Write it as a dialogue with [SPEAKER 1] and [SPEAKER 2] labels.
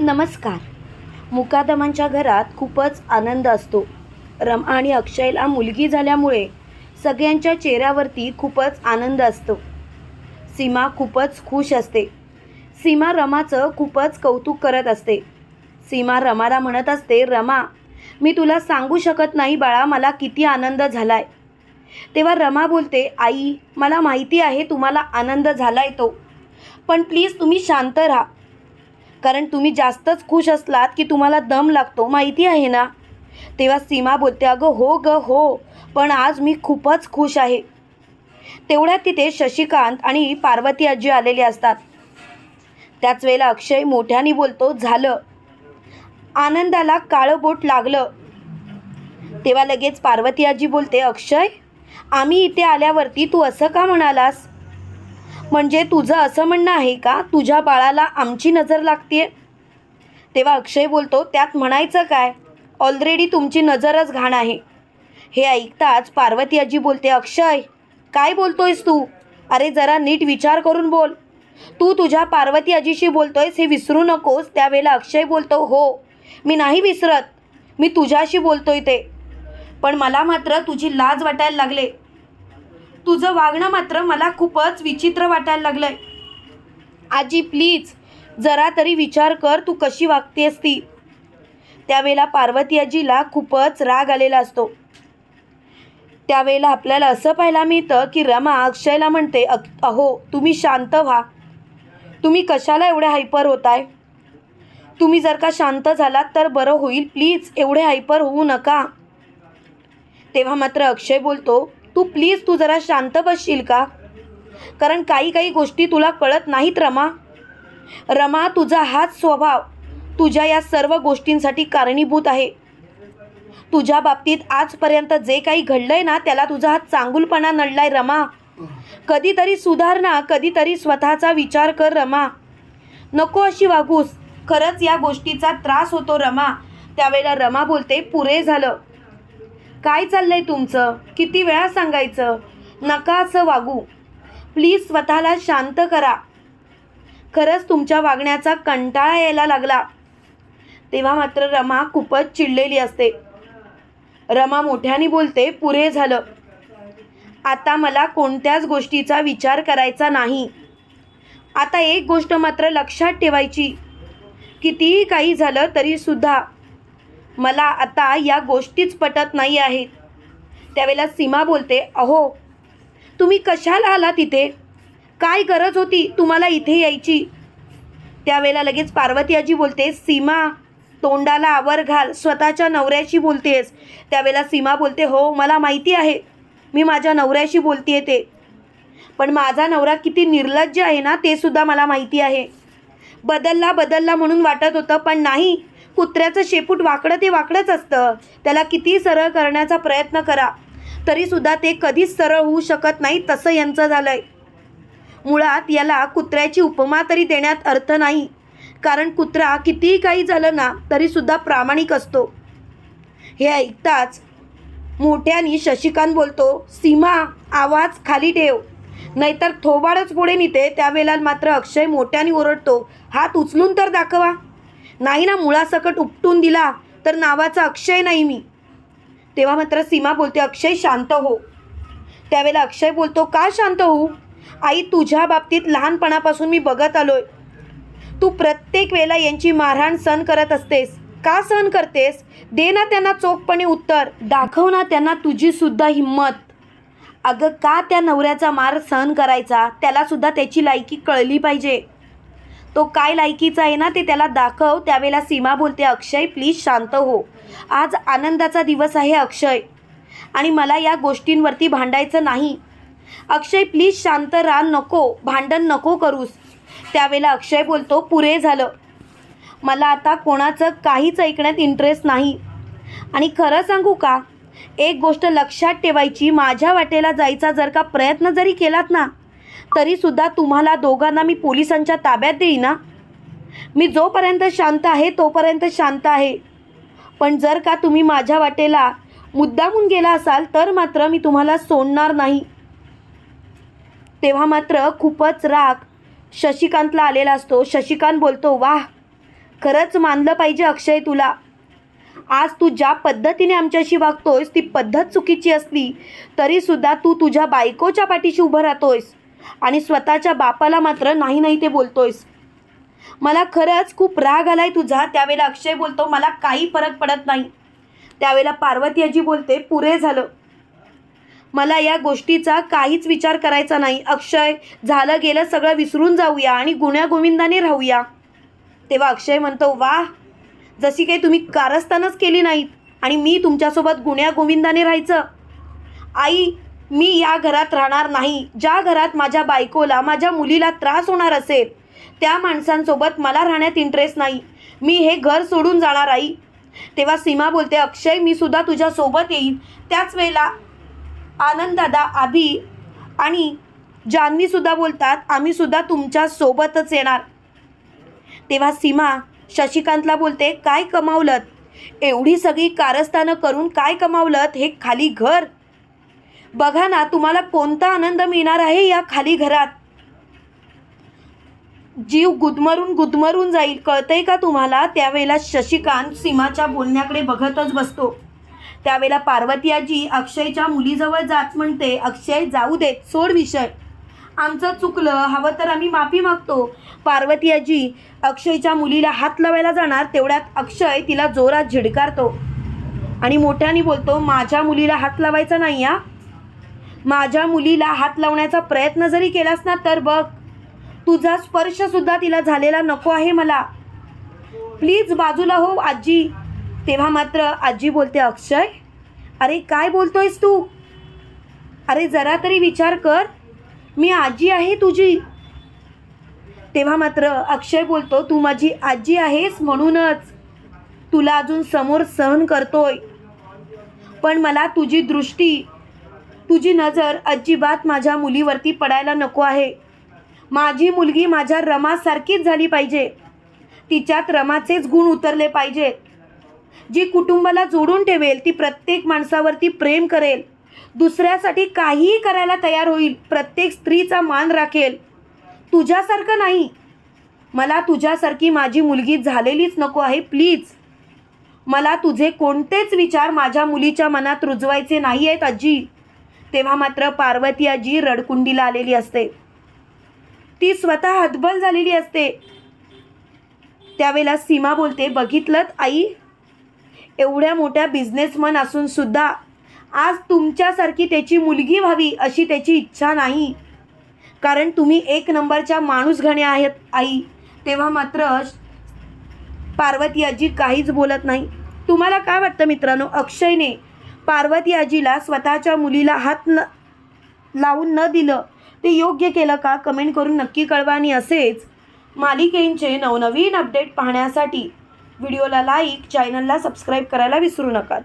[SPEAKER 1] नमस्कार. मुकादमांच्या घरात खूपच आनंद असतो. रमा आणि अक्षयला मुलगी झाल्यामुळे सगळ्यांच्या चेहऱ्यावरती खूपच आनंद असतो. सीमा खूपच खुश असते. सीमा रमाचं खूपच कौतुक करत असते. सीमा रमाला म्हणत असते रमा मी तुला सांगू शकत नाही बाळा मला किती आनंद झालाय. तेव्हा रमा बोलते आई मला माहिती आहे तुम्हाला आनंद झालाय तो. पण प्लीज तुम्ही शांत राहा. कारण तुम्ही जास्तच खुश असलात की तुम्हाला दम लागतो माहिती आहे ना? तेव्हा सीमा बोलते अगं हो ग हो पण आज मी खूपच खुश आहे. तेवढ्यात तिथे शशिकांत आणि पार्वती आजी आलेले असतात. त्याच वेळेला अक्षय मोठ्याने बोलतो झालं. आनंदाला काळं बोट लागलं. तेव्हा लगेच पार्वती आजी बोलते अक्षय आम्ही इथे आल्यावरती तू असं का म्हणालास? म्हणजे तुझं असं म्हणणं आहे का? तुझ्या बाळाला आमची नजर लागते तेव्हा अक्षय बोलतो त्यात म्हणायचं काय? ऑलरेडी तुमची नजरच घाण आहे. हे ऐकताच पार्वती आजी बोलते अक्षय काय बोलतोयस तू? अरे जरा नीट विचार करून बोल. तू तुझ्या पार्वती आजीशी बोलतोयस हे विसरू नकोस. त्यावेळेला अक्षय बोलतो हो मी नाही विसरत. मी तुझ्याशी बोलतोय ते. पण मला मात्र तुझी लाज वाटायला लागले. तुझं वागणं मात्र मला खूपच विचित्र वाटायला लागलंय. आजी प्लीज जरा तरी विचार कर तू कशी वागतेस ती. त्यावेळेला पार्वती आजीला खूपच राग आलेला असतो. त्यावेळेला आपल्याला असं पाहायला मिळतं की रमा अक्षयला म्हणते अहो तुम्ही शांत व्हा. तुम्ही कशाला एवढे हायपर होताय? तुम्ही जर का शांत झालात तर बरं होईल. प्लीज एवढे हायपर होऊ नका. तेव्हा मात्र अक्षय बोलतो तू प्लीज तू जरा शांत बसशील का? कारण काही काही गोष्टी तुला कळत नाहीत रमा. रमा तुझा हाच स्वभाव तुझ्या या सर्व गोष्टींसाठी कारणीभूत आहे. तुझ्या बाबतीत आजपर्यंत जे काही घडलंय ना त्याला तुझा हा चांगुलपणा नडलाय रमा. कधीतरी सुधारणा कधीतरी स्वतःचा विचार कर रमा. नको अशी वागूस. खरंच या गोष्टीचा त्रास होतो रमा. त्यावेळेला रमा बोलते पुरे झालं. काय चाललंय तुमचं? किती वेळा सांगायचं? नका असं वागू. प्लीज स्वतःला शांत करा. खरंच तुमच्या वागण्याचा कंटाळा यायला लागला. तेव्हा मात्र रमा खूपच चिडलेली असते. रमा मोठ्याने बोलते पुरे झालं. आता मला कोणत्याच गोष्टीचा विचार करायचा नाही. आता एक गोष्ट मात्र लक्षात ठेवायची. कितीही काही झालं तरीसुद्धा मला आता या गोष्टीच पटत नाही आहेत. त्यावेळेला सीमा बोलते अहो तुम्ही कशाला आला तिथे काय गरज होती तुम्हाला इथे यायची? त्यावेळेला लगेच पार्वती आजी बोलते सीमा तोंडाला आवर घाल स्वतःच्या नवऱ्याशी बोलतेस. त्यावेळेला सीमा बोलते हो मला माहिती आहे. मी माझ्या नवऱ्याशी बोलते ते. पण माझा नवरा किती निर्लज्ज आहे ना ते सुद्धा मला माहिती आहे. बदलला बदलला म्हणून वाटत होतं पण नाही. कुत्र्याचं शेपूट वाकडं ते वाकडंच असतं. त्याला किती सरळ करण्याचा प्रयत्न करा. तरीसुद्धा ते कधीच सरळ होऊ शकत नाही तसं यांचं झालं आहे मुळात याला कुत्र्याची उपमा तरी देण्यात अर्थ नाही. कारण कुत्रा कितीही काही झालं ना तरीसुद्धा प्रामाणिक असतो. हे ऐकताच मोठ्याने शशिकांत बोलतो सीमा आवाज खाली ठेव. नाहीतर थोबाडच पुढे नेते. त्यावेळेला मात्र अक्षय मोठ्याने ओरडतो हात उचलून तर दाखवा. नाही ना मुळासकट उपटून दिला तर नावाचा अक्षय नाही मी. तेव्हा मात्र सीमा बोलते अक्षय शांत हो. त्यावेळेला अक्षय बोलतो का शांत होऊ आई तुझ्या बाबतीत लहानपणापासून मी बघत आलोय. तू प्रत्येक वेळेला यांची मारहाण सहन करत असतेस. का सहन करतेस? दे ना त्यांना चोखपणे उत्तर. दाखव ना त्यांना तुझीसुद्धा हिंमत अगं का त्या नवऱ्याचा मार सहन करायचा? त्यालासुद्धा त्याची लायकी कळली पाहिजे. तो काय लायकीचा आहे ना ते त्याला दाखव. त्यावेळेला सीमा बोलते अक्षय प्लीज शांत हो. आज आनंदाचा दिवस आहे अक्षय. आणि मला या गोष्टींवरती भांडायचं नाही. अक्षय प्लीज शांत राहा नको. भांडण नको करूस. त्यावेळेला अक्षय बोलतो पुरे झालं. मला आता कोणाचं काहीच ऐकण्यात इंटरेस्ट नाही. आणि खरं सांगू का? एक गोष्ट लक्षात ठेवायची. माझ्या वाटेला जायचा जर का प्रयत्न जरी केलात ना तरीसुद्धा तुम्हाला दोघांना मी पोलिसांच्या ताब्यात देईन ना मी जोपर्यंत शांत आहे तोपर्यंत शांत आहे. पण जर का तुम्ही माझ्या वाटेला मुद्दामून गेला असाल तर मात्र मी तुम्हाला सोडणार नाही. तेव्हा मात्र खूपच राग शशिकांतला आलेला असतो. शशिकांत बोलतो वाह खरंच मानलं पाहिजे अक्षय तुला. आज तू ज्या पद्धतीने आमच्याशी वागतोयस ती पद्धत चुकीची असली तरीसुद्धा तू तुझ्या बायकोच्या पाठीशी उभं राहतोयस. आणि स्वतःच्या बापाला मात्र नाही नाही ते बोलतोयस. मला खरंच खूप राग आलाय तुझा. त्यावेळेला अक्षय बोलतो मला काही फरक पडत नाही. त्यावेळेला पार्वती आजी बोलते पुरे झालं. मला या गोष्टीचा काहीच विचार करायचा नाही. अक्षय झालं गेलं सगळं विसरून जाऊया आणि गुण्यागोविंदाने राहूया. तेव्हा अक्षय म्हणतो वा जशी काही तुम्ही कारस्थानच केली नाहीत आणि मी तुमच्यासोबत गुण्यागोविंदाने राहायचं. आई मी या घरात राहणार नाही. ज्या घरात माझ्या बायकोला माझ्या मुलीला त्रास होणार असेल त्या माणसांसोबत मला राहण्यात इंटरेस्ट नाही. मी हे घर सोडून जाणार आई. तेव्हा सीमा बोलते अक्षय मी सुद्धा तुझ्यासोबत येईन. त्याच वेळेला आनंददादा आभी आणि जान्हवीसुद्धा बोलतात आम्हीसुद्धा तुमच्या सोबतच येणार. तेव्हा सीमा शशिकांतला बोलते काय कमावलत? एवढी सगळी कारस्थानं करून काय कमावलत? हे खाली घर. बघा ना तुम्हाला कोणता आनंद मिळणार आहे या खाली घरात? जीव गुदमरून गुदमरून जाईल कळतंय का तुम्हाला? त्यावेळेला शशिकांत सीमाच्या बोलण्याकडे बघतच बसतो. त्यावेळेला पार्वती आजी अक्षयच्या मुलीजवळ जात म्हणते अक्षय जाऊ देत सोड विषय. आमचं चुकलं हवं तर आम्ही माफी मागतो. पार्वती आजी अक्षयच्या मुलीला हात लावायला जाणार तेवढ्यात अक्षय तिला जोरात झिडकारतो. आणि मोठ्याने बोलतो माझ्या मुलीला हात लावायचा नाही या माझ्या मुलीला हात लावण्याचा प्रयत्न जरी केलास ना तर बघ. तुझा स्पर्शसुद्धा तिला झालेला नको आहे मला. प्लीज बाजूला हो आजी. तेव्हा मात्र आजी बोलते अक्षय अरे काय बोलतोयस तू? अरे जरा तरी विचार कर. मी आजी आहे तुझी. तेव्हा मात्र अक्षय बोलतो तू माझी आजी आहेस म्हणूनच. तुला अजून समोर सहन करतोय. पण मला तुझी दृष्टी तुझी नजर अजिबात माझ्या मुलीवरती पडायला नको आहे. माझी मुलगी माझ्या रमासारखीच झाली पाहिजे. तिच्यात रमाचेच गुण उतरले पाहिजेत. जी कुटुंबाला जोडून ठेवेल ती प्रत्येक माणसावरती प्रेम करेल. दुसऱ्यासाठी काहीही करायला तयार होईल प्रत्येक स्त्रीचा मान राखेल. तुझ्यासारखं नाही. मला तुझ्यासारखी माझी मुलगी झालेलीच नको आहे प्लीज. मला तुझे कोणतेच विचार माझ्या मुलीच्या मनात रुजवायचे नाही आहेत आजी. तेव्हा मात्र पार्वती आजी रडकुंडीला आलेली असते. ती स्वतः हतबल झालेली असते. त्यावेळेला सीमा बोलते बघितलं आई? एवढ्या मोठ्या बिझनेसमन असून सुद्धा आज तुमच्यासारखी त्याची मुलगी व्हावी अशी त्याची इच्छा नाही. कारण तुम्ही एक नंबरच्या माणूस घणे आहेत आई. तेव्हा मात्र पार्वती आजी काहीच बोलत नाही. तुम्हाला काय वाटतं मित्रांनो? अक्षयने पार्वती आजीला स्वतःच्या मुलीला हात न लावून न दिलं ते योग्य केलं का? कमेंट करून नक्की कळवा आणि असेच मालिकेंचे नवनवीन अपडेट पाहण्यासाठी व्हिडिओला लाईक चॅनलला सबस्क्राईब करायला विसरू नका.